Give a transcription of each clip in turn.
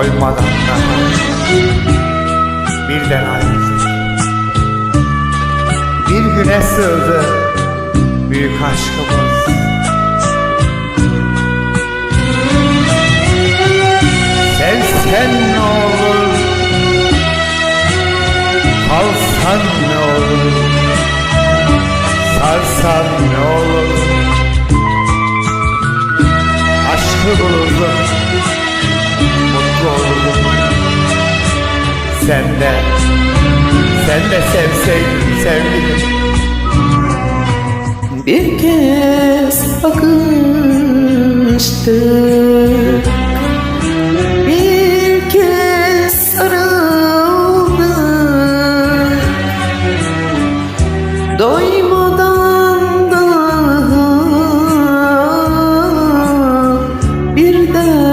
doymadan daha birden ayrıldık. Bir güne sığdı büyük aşkımız. Sevsen ne olur, kalsan ne Sen de, sen de sevseydin sevgilim. Bir kez bakıştık Bir kez sarıldık Doymadan daha Birden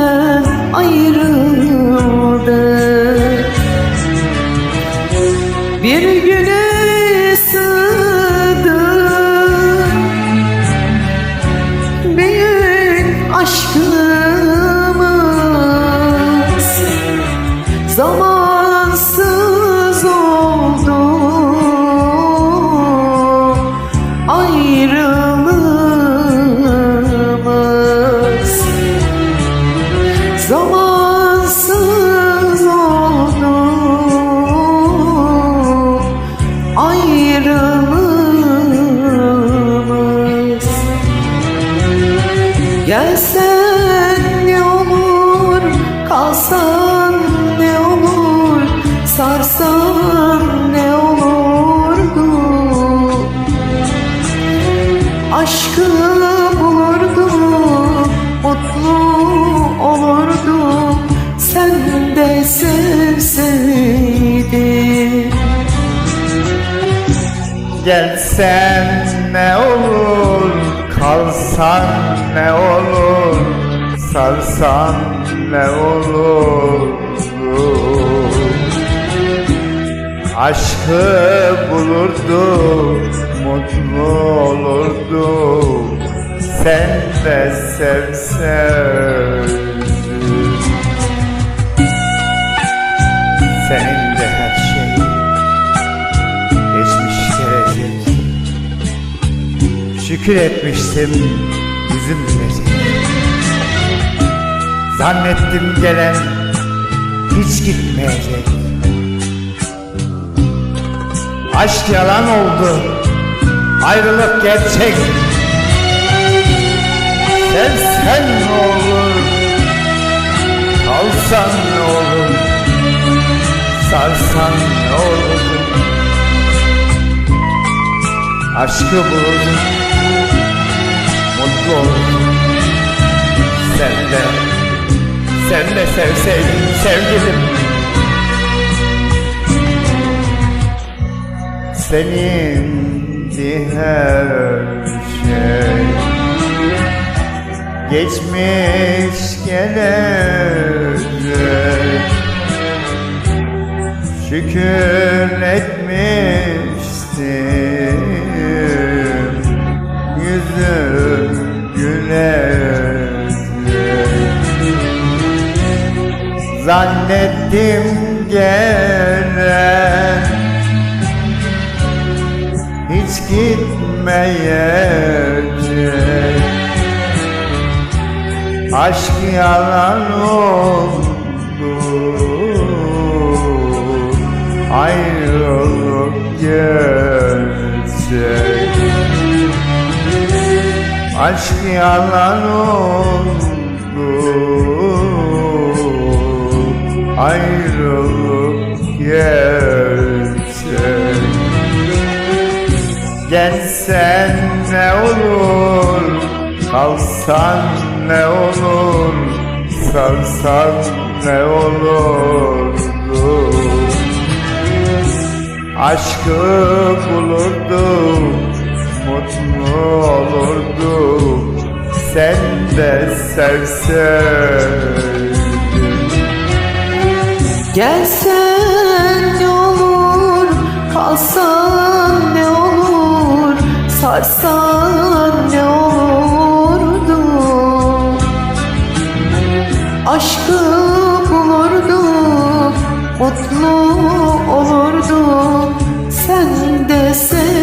Aşkı bulurdu, mutlu olurdu Sen de sevseydin Gelsen ne olur, kalsan ne olur, sarsan ne olur. Aşkı bulurdu, mutlu olurdu. Sen de sevseydin. Senin de her şeyin geçmiş gelecek Şükür etmiştim yüzüm gülecek Zannettim gelen hiç gitmeyecek Aşk yalan oldu Ayrılık gerçek. Sevsen ne olur Kalsan ne olur Sarsan ne olur? Aşkı bulurdun Mutlu olurdun Sen de Sen de sevseydin sevgilim. Senin her şey Geçmiş gelecek. Şükür etmiştim Yüzüm gülecek. Zannettim gelen Hiç gitmeyecek. Aşk yalan oldu. Ayrılık gerçek Aşk yalan oldu. Ayrılık gerçek Gelsen ne olur Kalsan ne olur Sarsan ne olurdu Aşkı bulurdu Mutlu olurdu. Sen de sevseydin. Gelsen ne olur, kalsan Sarsan ne olurdu? Aşkı bulurdu Mutlu olurdu. Sen de sevseydin.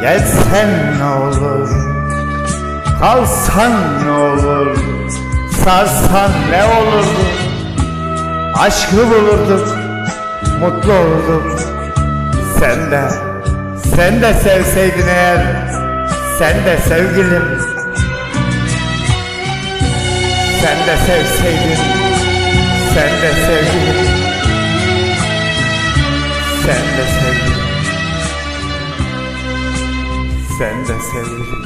Gelsen ne olur Kalsan ne olur Sarsan ne olurdu? Aşkı bulurduk Mutlu olurduk Sen de Sen de sevseydin eğer Sen de sevgilim. Sen de sevseydin Sen de sevgilim. Sen de sevgilim. Sen de sevgilim